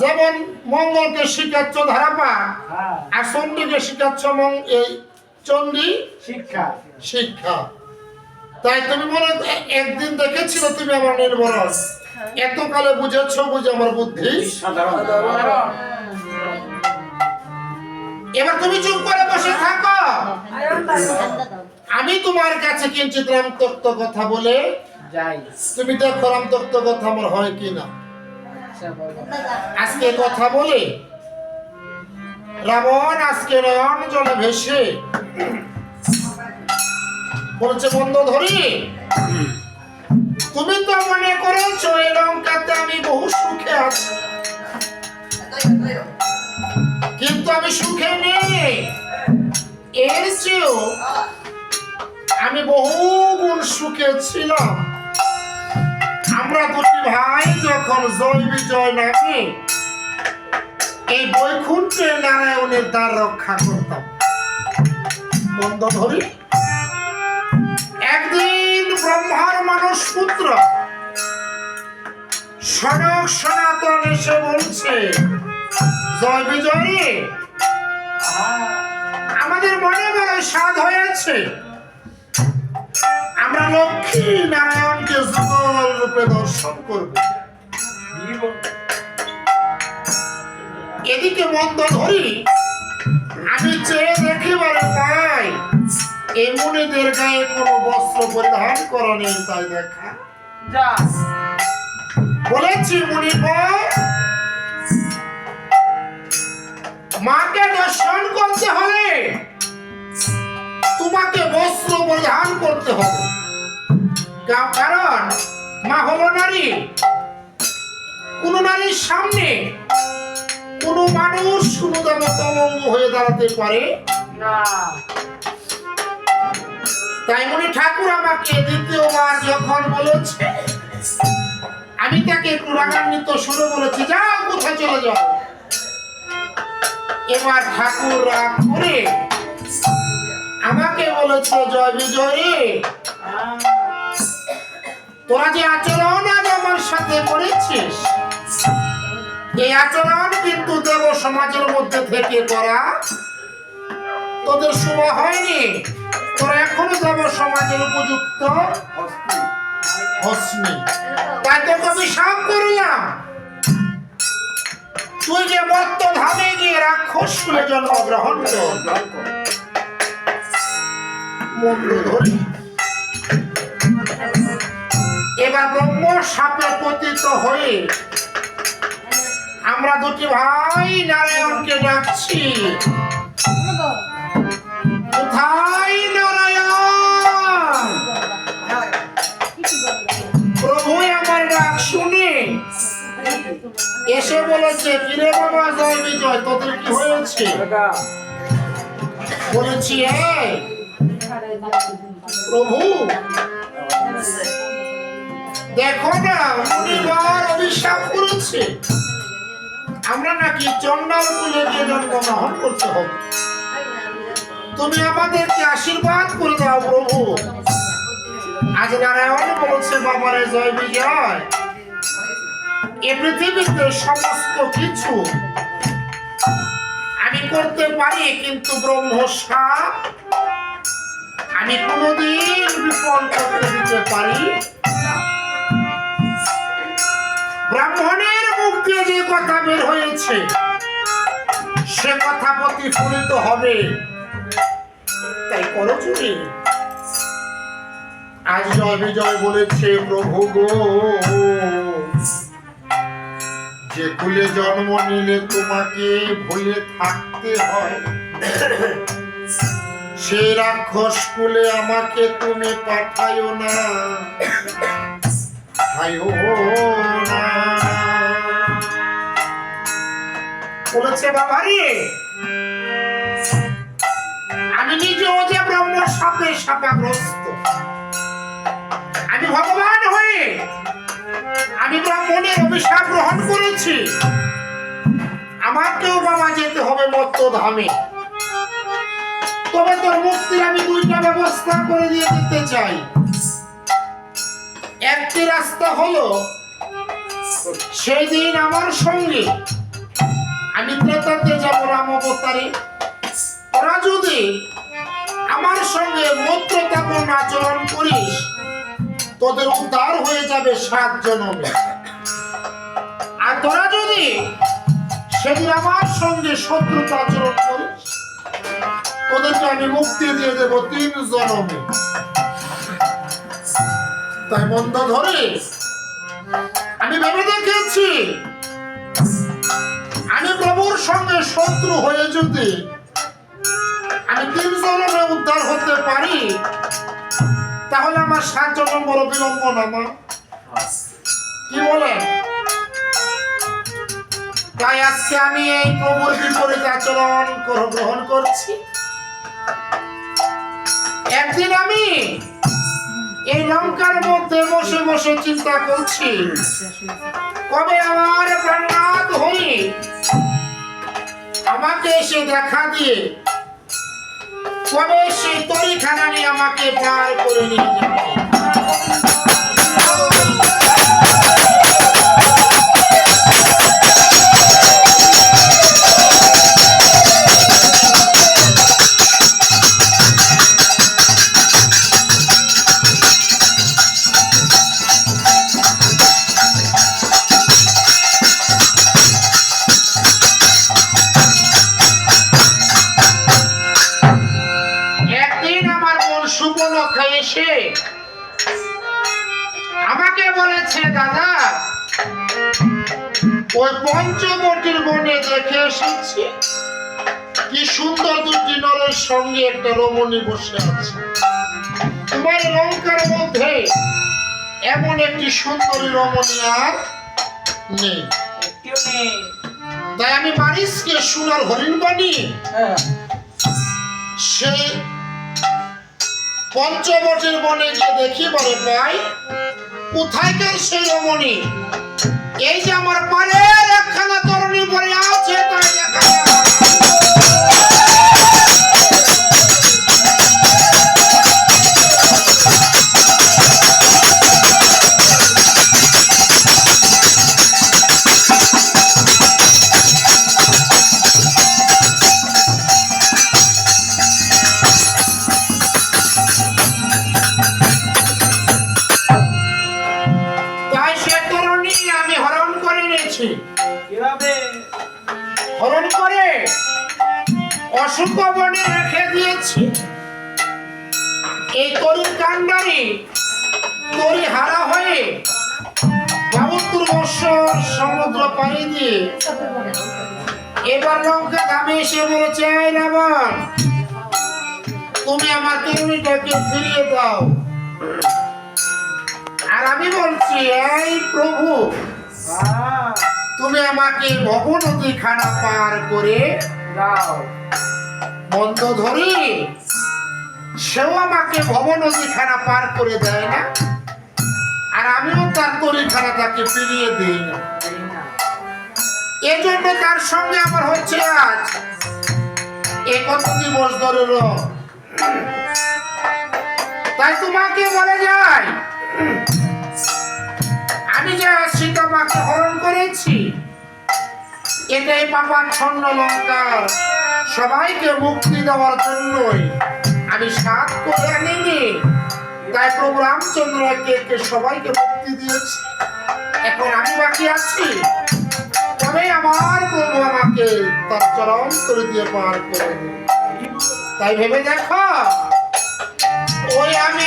যেমন মঙ্গলকে শিখাচ্ছ ধারাপা হ্যাঁ। আর চণ্ডীকে শিখাচ্ছ এই চণ্ডী শিক্ষা। শিক্ষা। তাই তুমি মনে একদিন দেখেছিল তুমি আমার নির্ভরণ এতকালে বুঝেছ বুঝে আমার বুদ্ধি? এবার তুমি চুপ করে বসে থাকো। আমি তোমার কাছে কিঞ্চিত রামতক্ত কথা বলে যাই। তুমি দেখো রামতক্ত কথা আমার হয় কিনা। আজকে কথা বলে? রাবণ আজকে নয়ন জলে ভেসে বলছে, বন্ধ ধরি, তুমি তো মনে করেছ এই লঙ্কাতে আমি বহু সুখে আছি। কিন্তু আমি সুখে নেই। এর চেয়েও আমি বহু গুণ সুখে ছিলাম। আমরা দুটি ভাই যখন জয় বিজয় নাকি, এই বৈকুণ্ঠে নারায়ণের দ্বার রক্ষা করতাম। বন্ধ ধরি। একদিন ব্রহ্মার মানুষ পুত্র সনক সনাতন এসে বলছে, জয় বিজয়, আমাদের মনে মনে স্বাদ হয়েছে। আমরা লক্ষ্মী নারায়ণকে যুগল রূপে দর্শন করব? এদিকে মন্দ ধরি আমি চেয়ে দেখিবারে পাই এই মুনিদের গায়ে কোনো বস্ত্র পরিধান করা নেই তাই দেখা। বলেছি মুনি মাকে দর্শন করতে হলে তোমাকে বস্ত্র পরিধান করতে হবে। কারণ মা হলো নারী। কোন নারীর সামনে কোন মানুষ কোনো তমঙ্গ হয়ে দাঁড়াতে পারে? না। তাই মনে ঠাকুর আমাকে দ্বিতীয়বার যখন বলেছে আমি তাকে একটু রাগান্বিত সুরে বলেছি যাও কোথায় চলে যাও? এবার ঠাকুর রাগ করে আমাকে বলেছে জয় বিজয় তোরা যে আচরণ আজ আমার সাথে করেছিস, এই আচরণ কিন্তু দেব সমাজের মধ্যে থেকে করা। তোদের শুভ হয়নি, তোরা এখনও দেব সমাজের উপযুক্ত হসনি তাই তোকে আমি সাপ করলাম। তুই যে মত্ত ধামে গিয়ে রাক্ষস জন্মগ্রহণ কর। মন্দ ধরি এবার ব্রহ্ম সাপে পতিত হয়ে আমরা দুটি ভাই নারায়ণকে ডাকছি। কোথায় প্রভু আমার ডাক শুনে এসে বলেছে জয় বিজয় বলেছি এই প্রভু দেখো না মুনিবার অভিশাপ করেছে। আমরা নাকি চন্ডাল কুলে গিয়ে জন্মগ্রহণ করতে হবে। তুমি আমাদেরকে আশীর্বাদ করে দাও, প্রভু। আজ নারায়ণ বলছে, বাবারে জয় বিজয়। এ পৃথিবীতে সমস্ত কিছু আমি করতে পারি, কিন্তু ব্রহ্ম সাপ আমি কোনোদিন বিফল করতে দিতে পারি কথা বের হয়েছে। সে কথা প্রতিফলিত হবে। তাই করো চুরি। আজ জয় বিজয় বলেছে, প্রভু গো, যে কুলে জন্ম নিলে তোমাকে ভুলে থাকতে হয়। সে রাক্ষস কুলে আমাকে তুমি পাঠায়ো না। না। বলেছে বাবা রে আমি নিজেও যে ব্রহ্ম সাপে সাপাগ্রস্ত। আমি ভগবান হয়ে আমি ব্রাহ্মণের অভিশাপ গ্রহণ করেছি। আমাকেও বাবা যেতে হবে মত্ত ধামে তবে তোর মুক্তির আমি দুইটা ব্যবস্থা করে দিয়ে দিতে চাই। একটি রাস্তা হলো, সেই দিন আমার সঙ্গে আমি ত্রেতাতে যাব রাম অবতারে। ওরা যদি আমার সঙ্গে মৈত্রতাপূর্ণ আচরণ করিস, তোদের উদ্ধার হয়ে যাবে সাত জনমে। আর তোরা যদি সেদিন আমার সঙ্গে শত্রুতা আচরণ করিস, তোদেরকে আমি মুক্তি দিয়ে দেব তিন জনমে। তাই মন্দ ধরে আমি ভেবে দেখেছি যদি আমি তিন জনমে উদ্ধার হতে পারি, তাহলে আমার সাত জন্ম বড় বিলম্ব না মা। কি বলেন তাই আজকে আমি এই প্রভুর বিপরীত আচরণ গ্রহণ করছি। একদিন আমি এই লঙ্কার মধ্যে বসে বসে চিন্তা করছি, কবে আমার প্রাণনাথ হরি আমাকে এসে দেখা দিয়ে কবে সেই তরিখানা নিয়ে আমাকে পার করে নিয়ে যাবে? ওই পঞ্চবটির বনে দেখে এসেছি। কি সুন্দর দুটি নরের সঙ্গে একটা রমণী বসে আছে। তোমার লঙ্কার মধ্যে এমন একটি সুন্দরী রমণী আর নেই। তাই আমি মারিসকে সোনার হরিণ বানিয়ে হ্যাঁ। সেই পঞ্চবটির বনে গিয়ে দেখি বলে ভাই কোথায়কার সেই রমণী? এই যে আমার পারের একখানা তরুণী পরে আছে তাই দেখা অশুভ বনে রেখে দিয়েছি। এই তরুণ কাণ্ডারি তরি হারা হয়ে বাবুত্তর বৎসর সমুদ্র পাড়ি দিয়ে এবার লঙ্কা ধামে এসে বলেছে রাবণ তুমি আমার তরুণীটাকে ফিরিয়ে দাও। আর আমি বলছি এই প্রভু হ্যাঁ। তুমি আমাকে ভবনদী খানা পার করে দাও। বন্ধ ধরি। সেও আমাকে ভবনদী খানা পার করে দেয় না। আর আমিও তার তরিখানা তাকে ফিরিয়ে দিই না। এজন্য তার সঙ্গে আমার হচ্ছে আজ। এ কত দিবস ধরে। তাই তোমাকে বলে যাই। আমি যে সীতামাকে হরণ করেছি, এটাই বাবার ছন্ন লঙ্কার। সবাইকে মুক্তি দেওয়ার জন্যই। আমি সাত আনিনি তাই প্রভু রামচন্দ্র একে সবাইকে মুক্তি দিয়েছি। এখন আমি বাকি আছি। তবে আমার প্রভু আমাকে তার চরম করে দিয়ে পার করে তাই ভেবে দেখো, ওই আমি